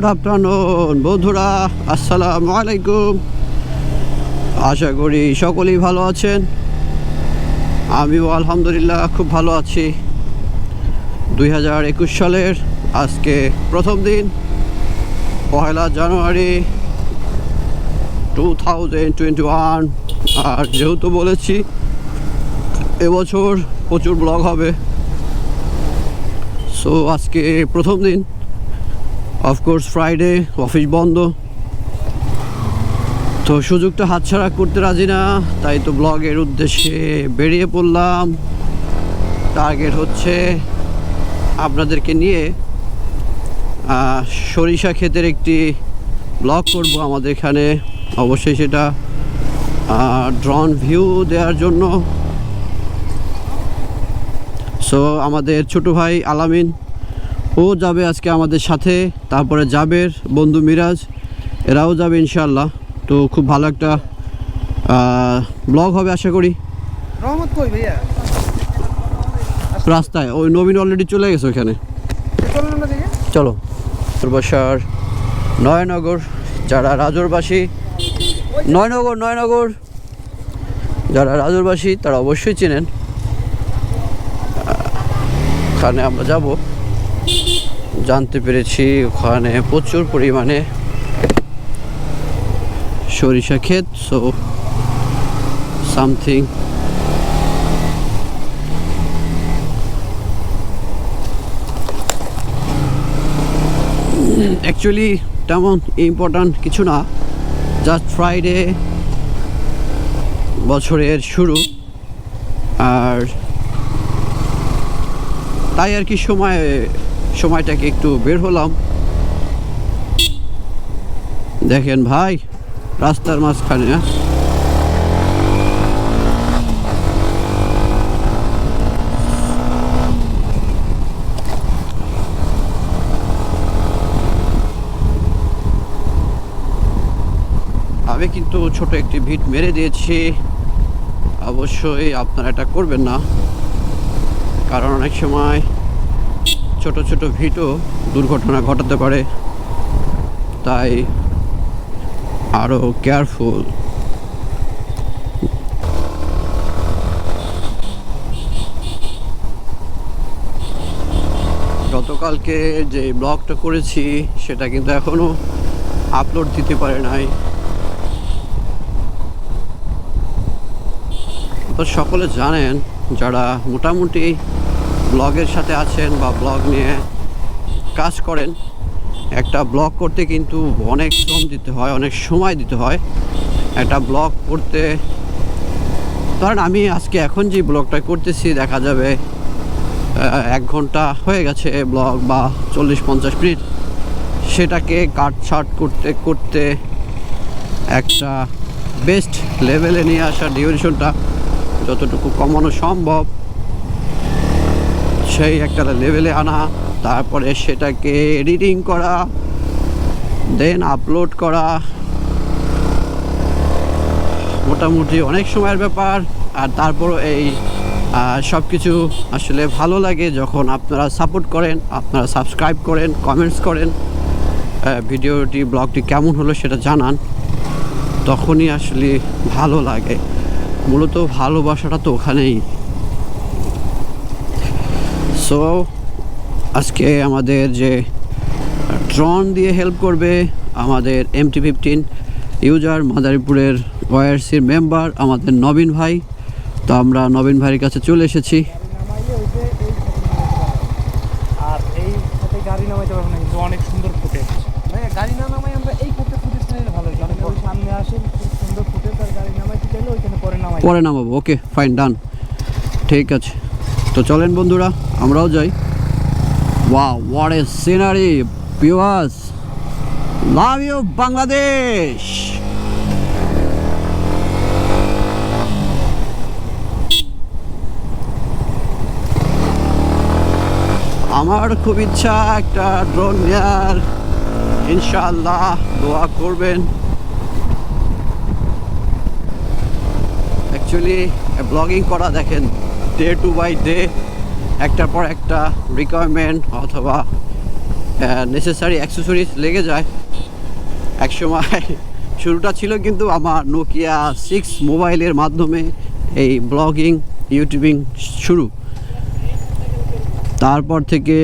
Good afternoon, বন্ধুরা, আসসালামু আলাইকুম। আশা করি সকলেই ভালো আছেন। আমিও আলহামদুলিল্লাহ খুব ভালো আছি। দুই হাজার একুশ সালের আজকে প্রথম দিন পয়লা January two thousand twenty one. আর যেহেতু বলেছি, এবছর প্রচুর ব্লগ হবে। সো আজকে প্রথম দিন। অফকোর্স ফ্রাইডে অফিস বন্ধ। তো সুযোগটা হাতছাড়া করতে রাজি না, তাই তো ব্লগের উদ্দেশ্যে বেরিয়ে পড়লাম। টার্গেট হচ্ছে আপনাদেরকে নিয়ে সরিষা ক্ষেতের একটি ব্লগ করব আমাদের এখানে। অবশ্যই সেটা ড্রোন ভিউ দেওয়ার জন্য। সো আমাদের ছোট ভাই আলামিন ও যাবে আজকে আমাদের সাথে তারপরে জাবের বন্ধু মিরাজ এরাও যাবে ইনশাল্লাহ তো খুব ভালো একটা ব্লগ হবে আশা করি। রহমত কই ভাইয়া? রাস্তায় ওই নবীন অলরেডি চলে গেছে ওখানে চলো বাসার নয়নগর যারা রাজরবাসী নয়নগর নয়নগর যারা রাজরবাসী তারা অবশ্যই চেনেন। ওখানে আমরা যাব। জানতে পেরেছি, ওখানে প্রচুর পরিমাণে সরিষা ক্ষেত সো সামথিং অ্যাকচুয়ালি তেমন ইম্পর্ট্যান্ট কিছু না জাস্ট ফ্রাইডে বছরের শুরু, আর তাই আর কি সময় সময়টাকে একটু বের হলাম। দেখেন ভাই, রাস্তার মাঝখানে হ্যাঁ? আমি কিন্তু ছোট একটি ভিট মেরে দিয়েছি। অবশ্যই আপনারা এটা করবেন না। কারণ অনেক সময় ছোট ছোট ভিটও দুর্ঘটনা ঘটাতে পারে। তাই আরও কেয়ারফুল গতকালকে যে ব্লগটা করেছি, সেটা কিন্তু এখনও আপলোড দিতে পারে নাই। তো সকলে জানেন, যারা মোটামুটি ব্লগের সাথে আছেন বা ব্লগ নিয়ে কাজ করেন, একটা ব্লগ করতে কিন্তু অনেক শ্রম দিতে হয়, অনেক সময় দিতে হয়। একটা ব্লগ করতে, ধরেন আমি আজকে এখন যে ব্লগটা করতেছি, দেখা যাবে এক ঘণ্টা হয়ে গেছে ব্লগ বা চল্লিশ পঞ্চাশ মিনিট। সেটাকে কাট ছাট করতে করতে একটা বেস্ট লেভেলে নিয়ে আসা ডিউরেশনটা যতটুকু কমানো সম্ভব। সেই একটা লেভেলে আনা, তারপরে সেটাকে এডিটিং করা দেন আপলোড করা। মোটামুটি অনেক সময়ের ব্যাপার, আর তারপরও এই সব কিছু আসলে ভালো লাগে যখন আপনারা সাপোর্ট করেন, আপনারা সাবস্ক্রাইব করেন কমেন্টস করেন। ভিডিওটি, ব্লগটি কেমন হলো সেটা জানান। তখনই আসলে ভালো লাগে। মূলত ভালোবাসাটা তো ওখানেই। সো আজকে আমাদের যে ড্রোন দিয়ে হেল্প করবে আমাদের এমটি ফিফটিন ইউজার মাদারীপুরের ওয়ারসির মেম্বার আমাদের নবীন ভাই। তো আমরা নবীন ভাইয়ের কাছে চলে এসেছি। নামাইলে ওই যে এই আর এই গাড়ি নামাইতে পারব না কিন্তু অনেক সুন্দর ফুটেজ গাড়ি না নামাই আমরা এই করতে ফুটেজ নিলে ভালো ওই সামনে আসে খুব সুন্দর ফুটেজ আর গাড়ি নামাইতে চাইলে ওইখানে পরে নামাই। পরে নামাবো। ওকে ফাইন ডান ঠিক আছে। তো চলেন বন্ধুরা, আমরাও যাই। ওয়া হোয়াট এ সিনারি পিওয়াস লাভ ইউ বাংলাদেশ আমার খুব ইচ্ছা একটা ড্রোন নেয়ার। ইনশাল্লাহ দোয়া করবেন। অ্যাকচুয়ালি ব্লগিং করা দেখেন। ডে টু বাই ডে একটার পর একটা রিকোয়ারমেন্ট অথবা নেসেসারি অ্যাক্সেসরিজ লেগে যায়। এক সময় শুরুটা ছিল কিন্তু আমার নোকিয়া সিক্স মোবাইলের মাধ্যমে এই ব্লগিং ইউটিউবিং শুরু। তারপর থেকে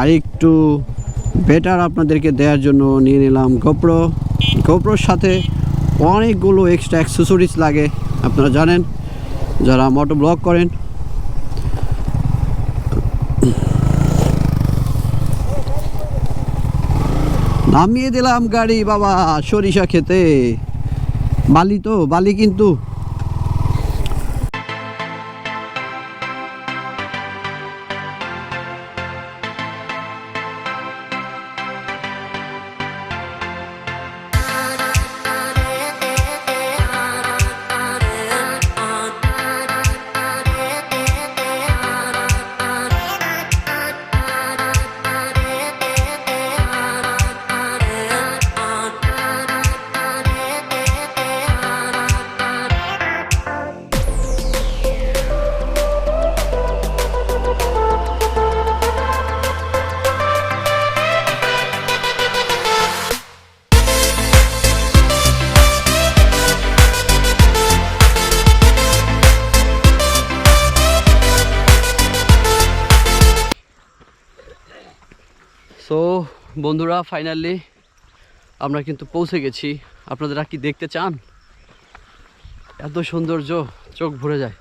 আরেকটু বেটার আপনাদেরকে দেওয়ার জন্য নিয়ে নিলাম গোপ্রো গোপ্রোর সাথে অনেকগুলো এক্সট্রা অ্যাক্সেসরিজ লাগে, আপনারা জানেন। যারা মোটো ব্লগ করেন নামিয়ে দিলাম গাড়ি বাবা। সরিষা খেতে। বালি তো বালি কিন্তু বন্ধুরা ফাইনালি আমরা কিন্তু পৌঁছে গেছি। আপনারা কি দেখতে চান? এত সৌন্দর্য, চোখ ভরে যায়।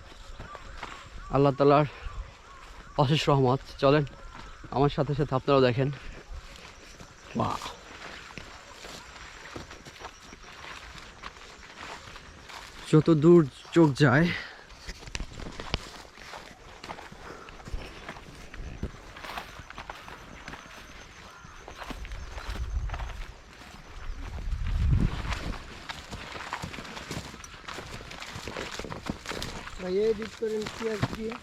আল্লাহ তালার অশেষ রহমত। চলেন, আমার সাথে সাথে আপনারাও দেখেন। বা যত দূর চোখ যায় ভাইয়া এডিট করেন পেঁয়াজ দিয়ে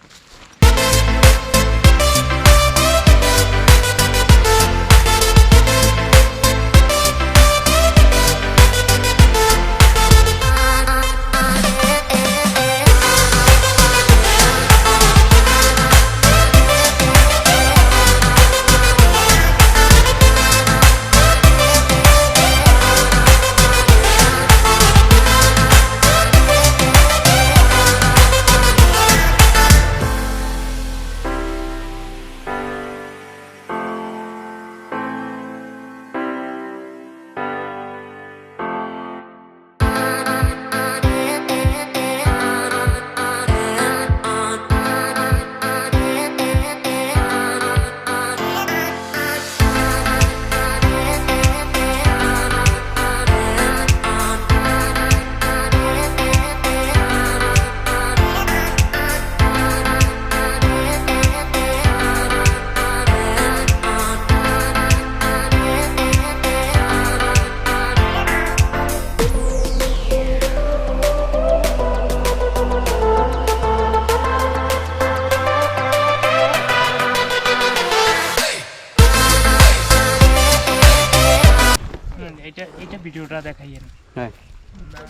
এটা এটা ভিডিওটা দেখাইয়েন। হ্যাঁ।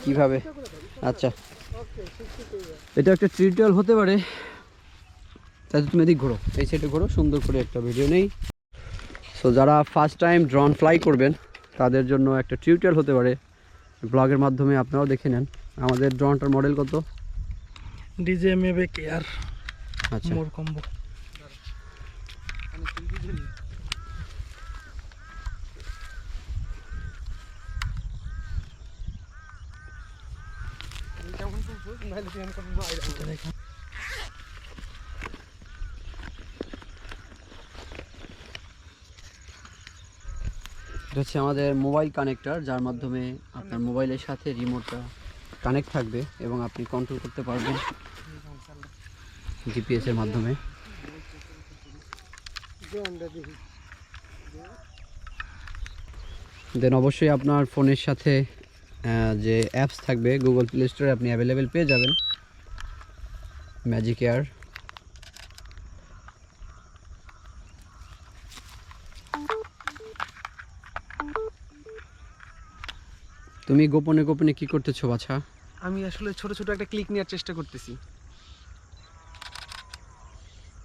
কীভাবে? আচ্ছা। এটা একটা টিউটোরিয়াল হতে পারে। তাহলে তুমি এদিক ঘোরো। এই সাইডে ঘোরো সুন্দর করে একটা ভিডিও নেই। সো যারা ফার্স্ট টাইম ড্রোন ফ্লাই করবেন তাদের জন্য একটা টিউটোরিয়াল হতে পারে। ব্লগের মাধ্যমে আপনারাও দেখে নেন। আমাদের ড্রোনটার মডেল কত? ডিজে মেবে কেয়ার আচ্ছা। মোর কম্বো এটা হচ্ছে আমাদের মোবাইল কানেক্টার, যার মাধ্যমে আপনার মোবাইলের সাথে রিমোটটা কানেক্ট থাকবে এবং আপনি কন্ট্রোল করতে পারবেন জিপিএস এর মাধ্যমে। দেন অবশ্যই আপনার ফোনের সাথে যে অ্যাপস থাকবে গুগল প্লে স্টোরে আপনি অ্যাভেলেবেল পেয়ে যাবেন। ম্যাজিক এয়ার তুমি গোপনে গোপনে কি করতেছো বাছা? আমি আসলে ছোট ছোট একটা ক্লিক নেওয়ার চেষ্টা করতেছি।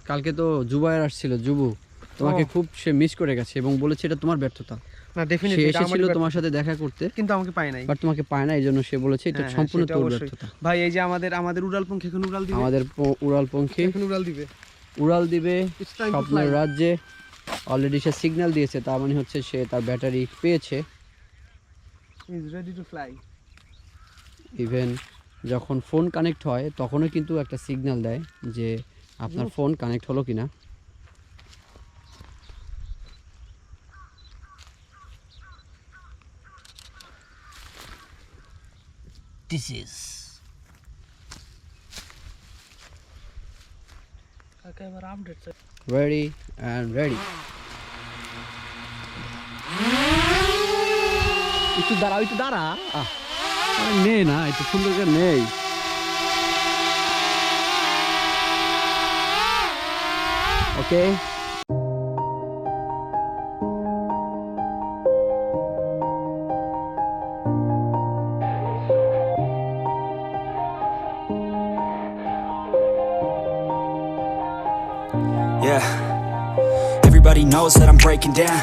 কালকে তো জুবায়ের আসছিল জুবু। তোমাকে খুব সে মিস করে গেছে এবং বলেছে এটা তোমার ব্যর্থতা। না সে এসেছিল তোমার সাথে দেখা করতে কিন্তু আমাকে পায় নাই। বাট তোমাকে পায় না এই জন্য সে বলেছে এটা হ্যাঁ, সম্পূর্ণ তোর ব্যর্থতা। ভাই এই যে আমাদের আমাদের এখন উড়াল দিবে? আমাদের এখন উড়াল দিবে? উড়াল দিবে স্বপ্নের রাজ্যে। অলরেডি সে সিগন্যাল দিয়েছে তার মানে হচ্ছে সে তার ব্যাটারি পেয়েছে। Is ready to fly even যখন ফোন কানেক্ট হয় তখনও কিন্তু একটা সিগন্যাল দেয় যে আপনার ফোন কানেক্ট হলো কিনা। Update ready and ready. একটু দাঁড়াও একটু দাঁড়া। আহ, নে না একটু সুন্দর করে নেই। Okay breaking down.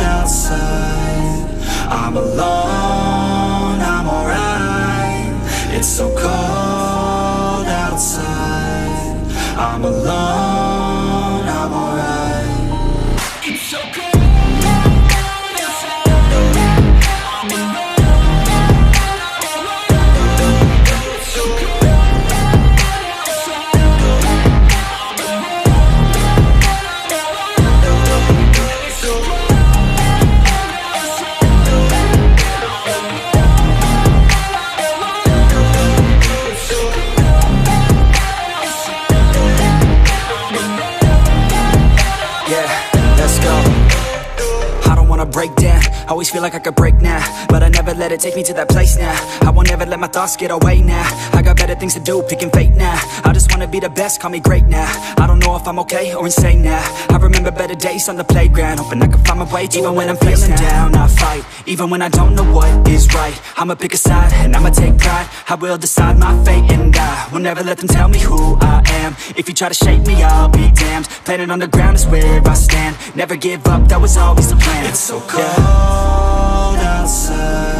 outside. I'm alone, feel like I could break now, but I never let it take me to that place now. I won't ever let my thoughts get away now. I got better things to do, picking fate now. I just wanna be the best, call me great now. I don't know if I'm okay or insane now. I remember better days on the playground, hoping I can find my way to even when I'm feeling down. I fight, even when I don't know what is right. I'ma pick a side and I'ma take pride. I will decide my fate and I will never let them tell me who I am. If you try to shape me, I'll be damned. Planet on the ground is where I stand. Never give up, that was always the plan. It's so cold outside.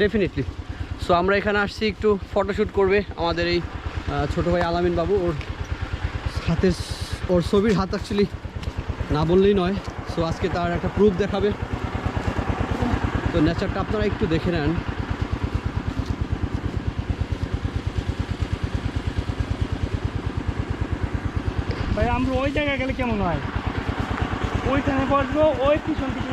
definitely so আমরা এখানে আসছি একটু photoshoot করবে আমাদের এই ছোট ভাই আলামিন বাবু। ওর হাতের ওর ছবির হাত অ্যাকচুয়ালি না বললেই নয়। সো আজকে তার একটা প্রুফ দেখাবে। তো নেচারটা আপনারা একটু দেখে নেন। ভাই, আমরা ওই জায়গায় গেলে কেমন হয়? ওইখানে বসবো, ওই পিছন থেকে